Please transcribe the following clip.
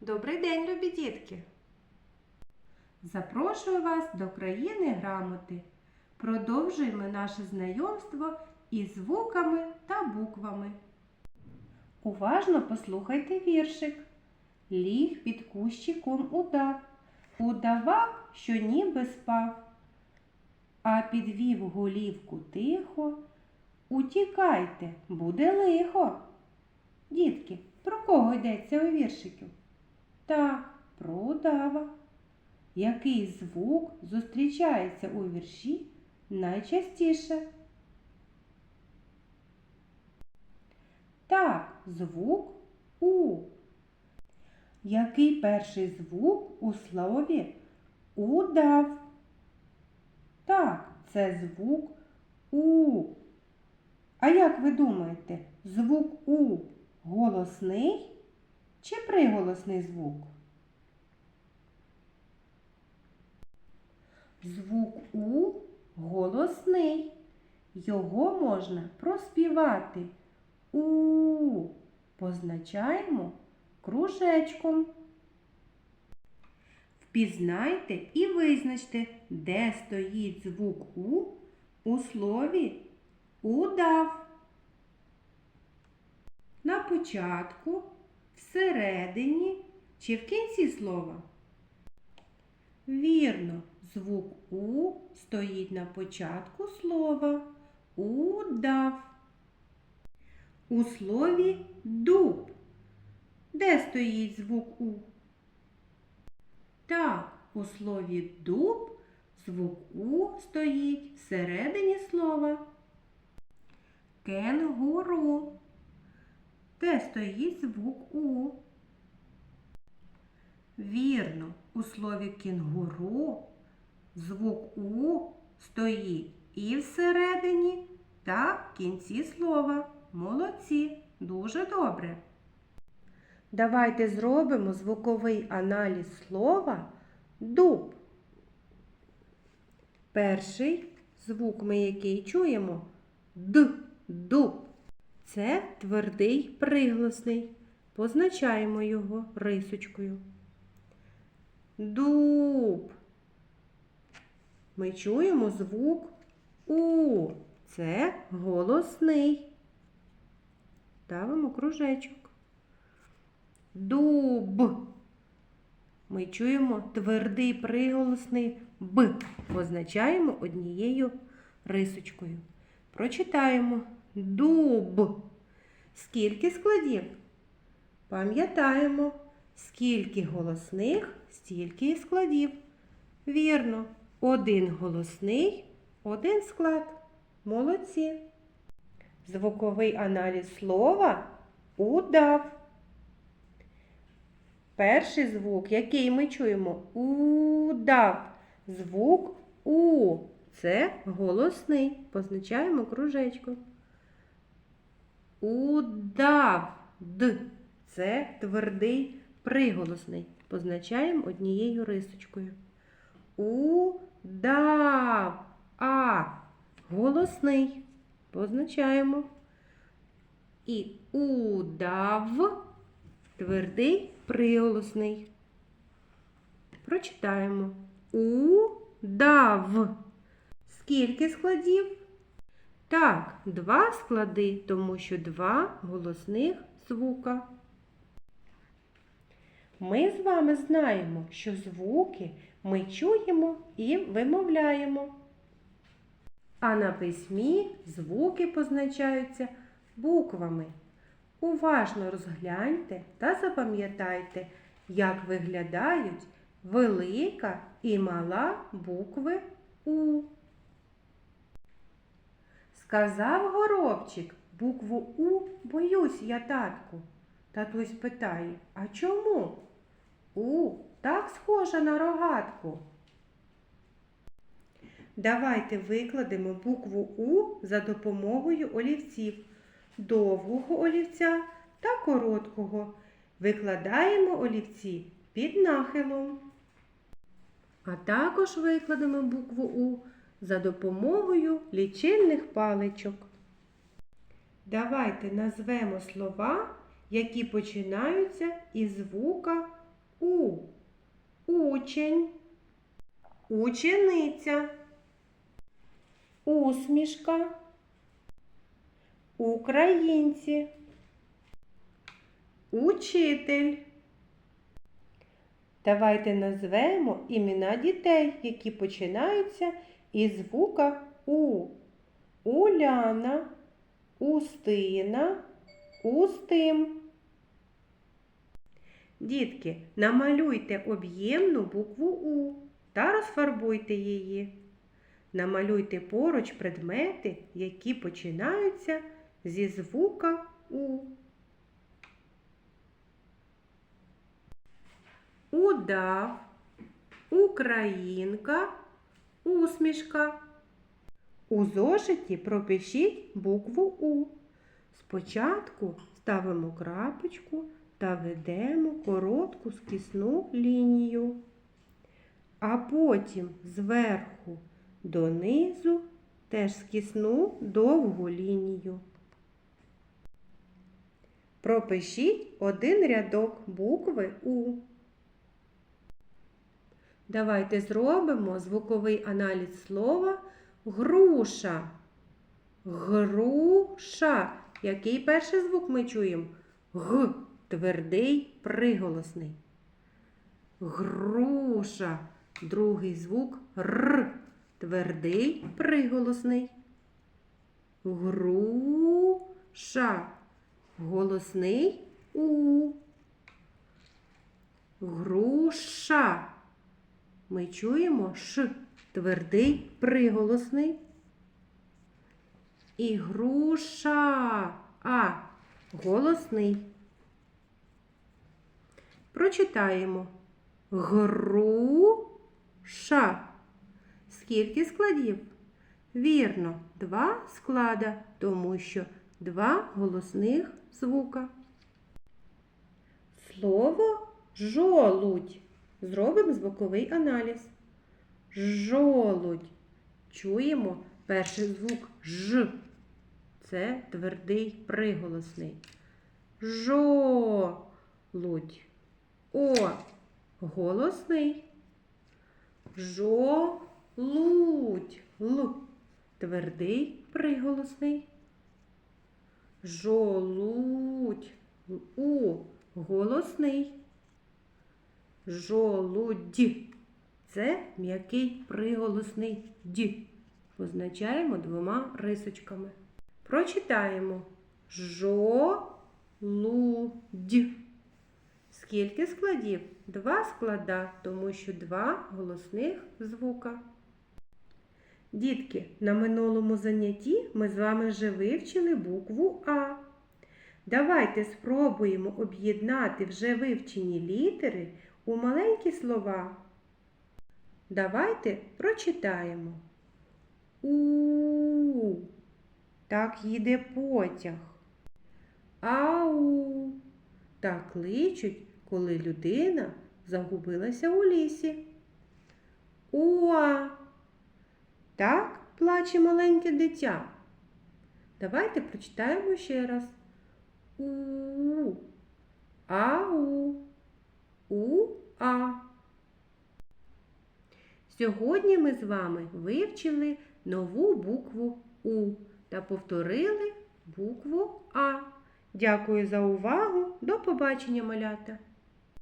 Добрий день, любі дітки! Запрошую вас до країни грамоти. Продовжуємо наше знайомство із звуками та буквами. Уважно послухайте віршик. Ліг під кущиком удав, удавав, що ніби спав, а підвів голівку тихо. Утікайте, буде лихо. Дітки, про кого йдеться у віршику? Так, про удава. Який звук зустрічається у вірші найчастіше? Так, звук У. Який перший звук у слові удав? Так, це звук У. А як ви думаєте, звук У голосний чи приголосний звук? Звук У голосний. Його можна проспівати. У позначаємо кружечком. Впізнайте і визначте, де стоїть звук У у слові удав. На початку, всередині чи в кінці слова? Вірно, звук У стоїть на початку слова. Удав. У слові дуб. Де стоїть звук У? Так, у слові дуб звук У стоїть всередині слова. Кенгуру. Де стоїть звук У? Вірно, у слові кінгуру звук У стоїть і всередині, та в кінці слова. Молодці, дуже добре. Давайте зробимо звуковий аналіз слова дуб. Перший звук ми який чуємо д, дуб. Це твердий приголосний. Позначаємо його рисочкою. Дуб. Ми чуємо звук У. Це голосний. Ставимо кружечок. Дуб. Ми чуємо твердий приголосний Б. Позначаємо однією рисочкою. Прочитаємо дуб. Скільки складів? Пам'ятаємо, скільки голосних, стільки і складів. Вірно, один голосний, один склад. Молодці. Звуковий аналіз слова удав. Перший звук, який ми чуємо, удав. Звук У. Це голосний. Позначаємо кружечком. Удав. Д. Це твердий приголосний. Позначаємо однією рисочкою. Удав. А. Голосний. Позначаємо. І удав. Твердий приголосний. Прочитаємо. Удав. Скільки складів? Так, два склади, тому що два голосних звука. Ми з вами знаємо, що звуки ми чуємо і вимовляємо. А на письмі звуки позначаються буквами. Уважно розгляньте та запам'ятайте, як виглядають велика і мала букви У. Сказав горобчик букву У боюсь я, татку. Татусь питає, а чому? У так схожа на рогатку. Давайте викладемо букву У за допомогою олівців, довгого олівця та короткого. Викладаємо олівці під нахилом. А також викладемо букву У за допомогою лічильних паличок. Давайте назвемо слова, які починаються із звука У. Учень. Учениця. Усмішка. Українці. Учитель. Давайте назвемо імена дітей, які починаються із звука У. Уляна, Устина, Устим. Дітки, намалюйте об'ємну букву У та розфарбуйте її. Намалюйте поруч предмети, які починаються зі звука У. Удав, Українка, усмішка. У зошиті пропишіть букву У. Спочатку ставимо крапочку та ведемо коротку скісну лінію, а потім зверху донизу теж скісну довгу лінію. Пропишіть один рядок букви У. Давайте зробимо звуковий аналіз слова груша. Груша. Який перший звук ми чуємо? Г. Твердий приголосний. Груша. Другий звук Р. Твердий приголосний. Груша. Голосний У. Груша. Ми чуємо Ш. Твердий приголосний. І груша. А. Голосний. Прочитаємо. Груша. Скільки складів? Вірно, два склада, тому що два голосних звука. Слово жолудь. Зробимо звуковий аналіз. Жолудь. Чуємо перший звук Ж. Це твердий приголосний. Жолудь. О. Голосний. Жолудь. Л. Твердий приголосний. Жолудь. У. Голосний. Жолудь. Це м'який приголосний ді. Позначаємо двома рисочками. Прочитаємо жолудь. Скільки складів? Два склада, тому що два голосних звука. Дітки, на минулому занятті ми з вами вже вивчили букву А. Давайте спробуємо об'єднати вже вивчені літери у маленькі слова. Давайте прочитаємо. У. Так їде потяг. Ау. Так кличуть, коли людина загубилася у лісі. Уа. Так плаче маленьке дитя. Давайте прочитаємо ще раз. У. Ау. Сьогодні ми з вами вивчили нову букву У та повторили букву А. Дякую за увагу. До побачення, малята!